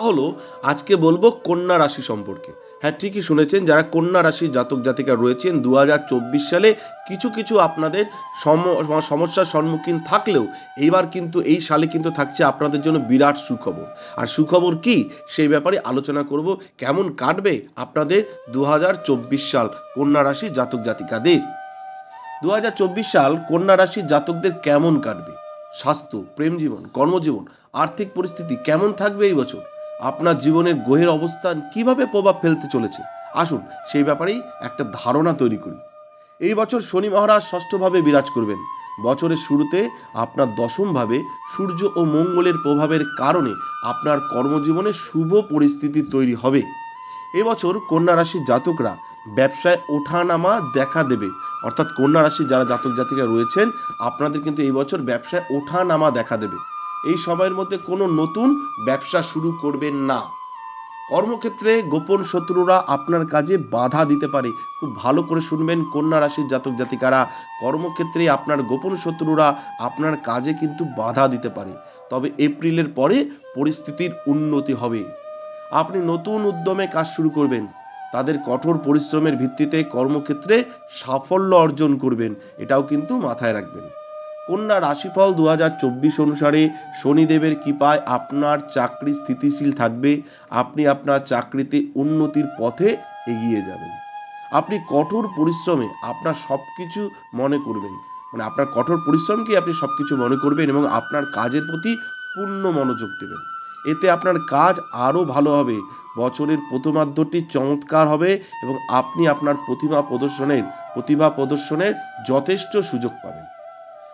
হলো, আজকে বলব কন্যা রাশি সম্পর্কে। হ্যাঁ ঠিকই শুনেছেন, যারা কন্যা রাশির জাতক জাতিকা রয়েছেন দু হাজার চব্বিশ সালে কিছু কিছু আপনাদের সম- সমস্যার সম্মুখীন থাকলেও এইবার কিন্তু এই সালে কিন্তু থাকছে আপনাদের জন্য বিরাট সুখবর। আর সুখবর কি? সেই ব্যাপারে আলোচনা করব, কেমন কাটবে আপনাদের দু হাজার চব্বিশ সাল কন্যা রাশির জাতক জাতিকাদের? দু হাজার চব্বিশ সাল কন্যা রাশির জাতকদের কেমন কাটবে? স্বাস্থ্য, প্রেম জীবন, কর্মজীবন, আর্থিক পরিস্থিতি কেমন থাকবে এই বছর? আপনার জীবনের গ্রহের অবস্থান কীভাবে প্রভাব ফেলতে চলেছে? আসুন, সেই ব্যাপারেই একটা ধারণা তৈরি করি। এই বছর শনি মহারাজ ষষ্ঠভাবে বিরাজ করবেন। বছরের শুরুতে আপনার দশমভাবে সূর্য ও মঙ্গলের প্রভাবের কারণে আপনার কর্মজীবনে শুভ পরিস্থিতি তৈরি হবে। এবছর কন্যা রাশির জাতকরা ব্যবসায় ওঠানামা দেখা দেবে। অর্থাৎ কন্যা রাশির যারা জাতক জাতিকা রয়েছেন, আপনাদের কিন্তু এই বছর ব্যবসায় ওঠানামা দেখা দেবে। এই সময়ের মধ্যে কোনো নতুন ব্যবসা শুরু করবেন না। কর্মক্ষেত্রে গোপন শত্রুরা আপনার কাজে বাধা দিতে পারে। খুব ভালো করে শুনবেন কন্যা রাশির জাতক জাতিকারা। কর্মক্ষেত্রে আপনার গোপন শত্রুরা আপনার কাজে কিন্তু বাধা দিতে পারে। তবে এপ্রিলের পরে পরিস্থিতির উন্নতি হবে। আপনি নতুন উদ্যমে কাজ শুরু করবেন। তাদের কঠোর পরিশ্রমের ভিত্তিতে কর্মক্ষেত্রে সাফল্য অর্জন করবেন। এটাও কিন্তু মাথায় রাখবেন। কন্যা রাশিফল দু হাজার চব্বিশ অনুসারে শনিদেবের কৃপায় আপনার চাকরি স্থিতিশীল থাকবে। আপনি আপনার চাকরিতে উন্নতির পথে এগিয়ে যাবেন। আপনি কঠোর পরিশ্রমে আপনার সব কিছু মনে করবেন। মানে আপনার কঠোর পরিশ্রমকে আপনি সব কিছু মনে করবেন এবং আপনার কাজের প্রতি পূর্ণ মনোযোগ দেবেন। এতে আপনার কাজ আরও ভালো হবে। বছরের প্রথমার্ধটি চমৎকার হবে এবং আপনি আপনার প্রতিমা প্রদর্শনের প্রতিভা প্রদর্শনের যথেষ্ট সুযোগ পাবেন।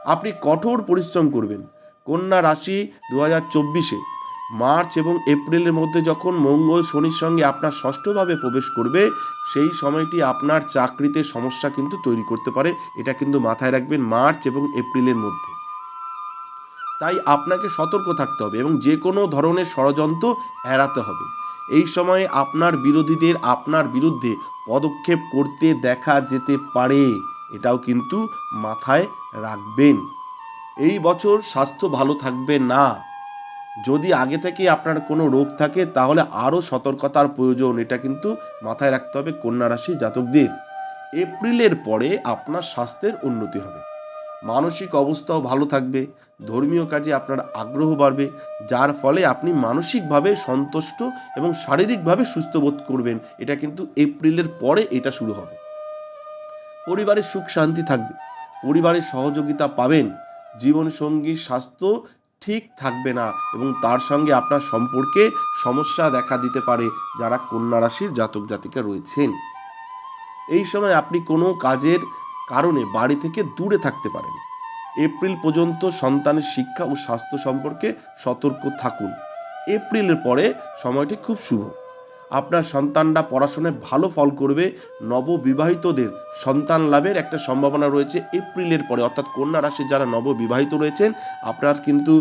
আপনি কঠোর পরিশ্রম করবেন। কন্যা রাশি দু হাজার চব্বিশে মার্চ এবং এপ্রিলের মধ্যে যখন মঙ্গল শনির সঙ্গে আপনার ষষ্ঠভাবে প্রবেশ করবে, সেই সময়টি আপনার চাকরিতে সমস্যা কিন্তু তৈরি করতে পারে। এটা কিন্তু মাথায় রাখবেন মার্চ এবং এপ্রিলের মধ্যে। তাই আপনাকে সতর্ক থাকতে হবে এবং যে কোনো ধরনের ষড়যন্ত্র এড়াতে হবে। এই সময়ে আপনার বিরোধীদের আপনার বিরুদ্ধে পদক্ষেপ করতে দেখা যেতে পারে। এটাও কিন্তু মাথায় রাখবেন। এই বছর স্বাস্থ্য ভালো থাকবে না। যদি আগে থেকে আপনার কোনো রোগ থাকে, তাহলে আরও সতর্কতার প্রয়োজন। এটা কিন্তু মাথায় রাখতে হবে কন্যা রাশি জাতকদের। এপ্রিলের পরে আপনার স্বাস্থ্যের উন্নতি হবে। মানসিক অবস্থাও ভালো থাকবে। ধর্মীয় কাজে আপনার আগ্রহ বাড়বে, যার ফলে আপনি মানসিকভাবে সন্তুষ্ট এবং শারীরিকভাবে সুস্থ বোধ করবেন। এটা কিন্তু এপ্রিলের পরে এটা শুরু হবে। পরিবারের সুখ শান্তি থাকবে। পরিবারের সহযোগিতা পাবেন। জীবনসঙ্গী স্বাস্থ্য ঠিক থাকবে না এবং তার সঙ্গে আপনার সম্পর্কে সমস্যা দেখা দিতে পারে যারা কন্যা রাশির জাতক জাতিকা রয়েছেন। এই সময় আপনি কোনো কাজের কারণে বাড়ি থেকে দূরে থাকতে পারেন। এপ্রিল পর্যন্ত সন্তানের শিক্ষা ও স্বাস্থ্য সম্পর্কে সতর্ক থাকুন। এপ্রিলের পরে সময়টি খুব শুভ। আপনার সন্তানরা পড়াশোনায় ভালো ফল করবে। নববিবাহিতদের সন্তান লাভের একটা সম্ভাবনা রয়েছে এপ্রিলের পরে। অর্থাৎ কন্যা রাশির যারা নববিবাহিত রয়েছেন, আপনার কিন্তু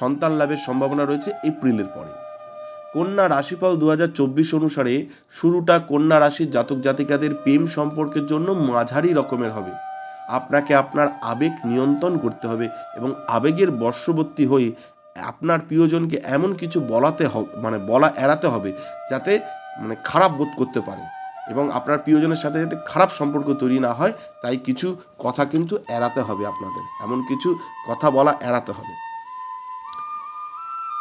সন্তান লাভের সম্ভাবনা রয়েছে এপ্রিলের পরে। কন্যা রাশিফল দু হাজার চব্বিশ অনুসারে শুরুটা কন্যা রাশির জাতক জাতিকাদের প্রেম সম্পর্কের জন্য মাঝারি রকমের হবে। আপনাকে আপনার আবেগ নিয়ন্ত্রণ করতে হবে এবং আবেগের বর্ষবর্তী হয়ে আপনার প্রিয়জনকে এমন কিছু বলাতে হবে মানে বলা এড়াতে হবে যাতে মানে খারাপ বোধ করতে পারে। এবং আপনার প্রিয়জনের সাথে যাতে খারাপ সম্পর্ক তৈরি না হয়, তাই কিছু কথা কিন্তু এড়াতে হবে আপনাদের। এমন কিছু কথা বলা এড়াতে হবে।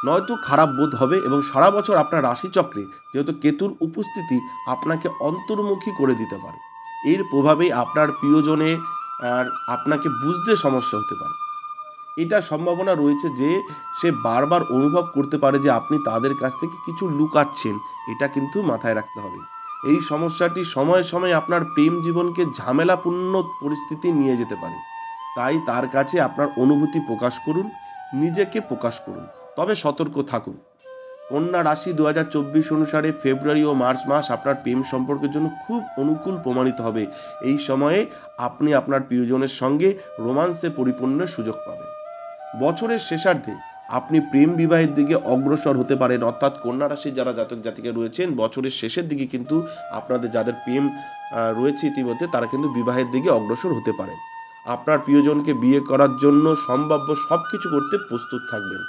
নয়তো খারাপ বোধ হবে এবং সারা বছর আপনার রাশিচক্রে যেহেতু কেতুর উপস্থিতি আপনাকে অন্তর্মুখী করে দিতে পারে। এর প্রভাবেই আপনার প্রিয়জনে আর আপনাকে বুঝতে সমস্যা হতে পারে। এটা সম্ভাবনা রয়েছে যে সে বারবার অনুভব করতে পারে যে আপনি তাদের কাছ থেকে কিছু লুকাচ্ছেন। এটা কিন্তু মাথায় রাখতে হবে। এই সমস্যাটি সময়ে সময়ে আপনার প্রেম জীবনকে ঝামেলাপূর্ণ পরিস্থিতি নিয়ে যেতে পারে। তাই তার কাছে আপনার অনুভূতি প্রকাশ করুন, নিজেকে প্রকাশ করুন। তবে সতর্ক থাকুন। কন্যা রাশি দু হাজার চব্বিশ অনুসারে ফেব্রুয়ারি ও মার্চ মাস আপনার প্রেম সম্পর্কের জন্য খুব অনুকূল প্রমাণিত হবে। এই সময়ে আপনি আপনার প্রিয়জনের সঙ্গে রোমান্সে পরিপূর্ণের সুযোগ পাবেন। বছরের শেষার্ধে আপনি প্রেম বিবাহের দিকে অগ্রসর হতে পারেন। অর্থাৎ কন্যা রাশির যারা জাতক জাতিকা রয়েছেন, বছরের শেষের দিকে কিন্তু আপনাদের যাদের প্রেম রয়েছে ইতিমধ্যে, তারা কিন্তু বিবাহের দিকে অগ্রসর হতে পারেন। আপনার প্রিয়জনকে বিয়ে করার জন্য সম্ভাব্য সব কিছু করতে প্রস্তুত থাকবেন।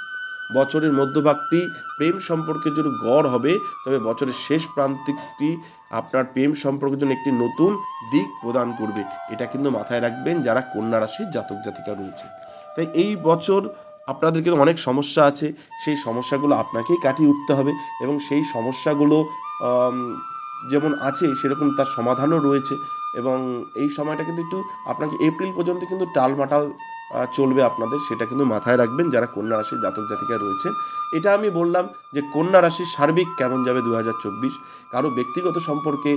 বছরের মধ্যভাগটি প্রেম সম্পর্কের জন্য গড় হবে, তবে বছরের শেষ প্রান্তিকটি আপনার প্রেম সম্পর্কের জন্য একটি নতুন দিক প্রদান করবে, এটা কিন্তু মাথায় রাখবেন যারা কন্যা রাশির জাতক জাতিকা রয়েছে তাই এই বছর আপনাদের কিন্তু অনেক সমস্যা আছে, সেই সমস্যাগুলো আপনাকেই কাটিয়ে উঠতে হবে এবং সেই সমস্যাগুলো যেমন আছে সেরকম তার সমাধানও রয়েছে এবং এই সময়টা কিন্তু একটু আপনাকে এপ্রিল পর্যন্ত কিন্তু টালমাটাল চলবে আপনাদের, সেটা কিন্তু মাথায় রাখবেন যারা কন্যা রাশির জাতক জাতিকা রয়েছেন এটা আমি বললাম যে কন্যা রাশির সার্বিক কেমন যাবে দু হাজার চব্বিশ, কারও ব্যক্তিগত সম্পর্কে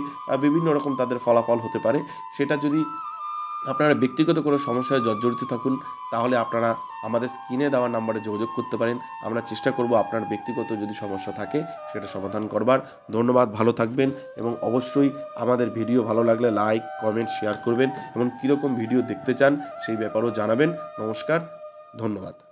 বিভিন্ন রকম তাদের ফলাফল হতে পারে, সেটা যদি আপনারা ব্যক্তিগত কোনো সমস্যায় জর্জরিত থাকুন, তাহলে আপনারা আমাদের স্ক্রিনে দেওয়া নাম্বারে যোগাযোগ করতে পারেন। আমরা চেষ্টা করব আপনার ব্যক্তিগত যদি সমস্যা থাকে, সেটা সমাধান করবার। ধন্যবাদ, ভালো থাকবেন এবং অবশ্যই আমাদের ভিডিও ভালো লাগলে লাইক, কমেন্ট, শেয়ার করবেন এবং কীরকম ভিডিও দেখতে চান সেই ব্যাপারেও জানাবেন। নমস্কার, ধন্যবাদ।